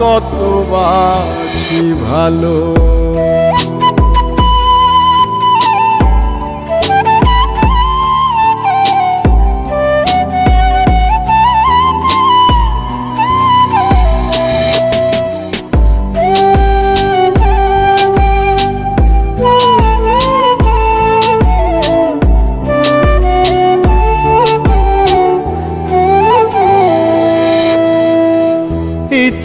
কত বাসি ভালো।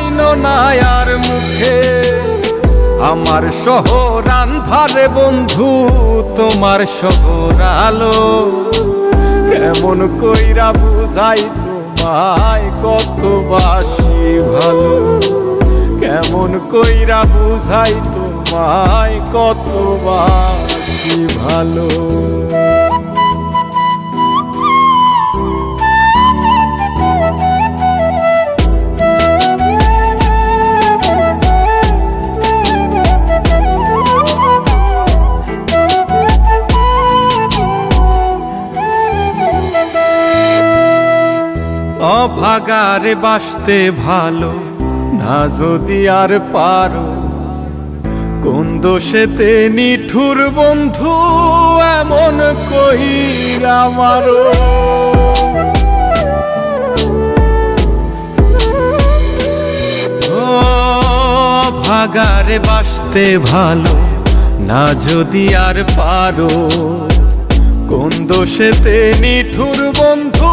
আইন আর মুখে। আমার শহর আন্ধারে বন্ধু, তোমার শহর আলো কেমন কইরা বুঝাই তোমায় কত বাসি ভালো। কেমন কইরা বুঝাই তোমায় কত বাসি ভালো। অভাগারে বাসতে ভালো, না যদি আর পারো। কোন দোষেতে নিঠুর বন্ধু, এমন কইরা মারো ও ভাগারে বাসতে ভালো, না যদি আর পারো। কোন দোষেতে নিঠুর বন্ধু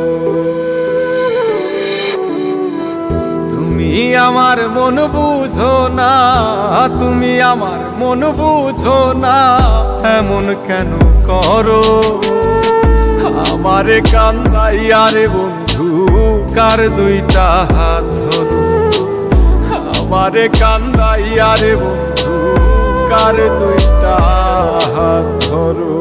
আমার মন বুঝো না, তুমি আমার মন বুঝো না, এমন কেন করো? আমারে কান্দাইয়ারে বন্ধু, কার দুইটা হাত ধরো? আমারে কান্দাইয়ারে বন্ধু, কার দুইটা হাত ধরো?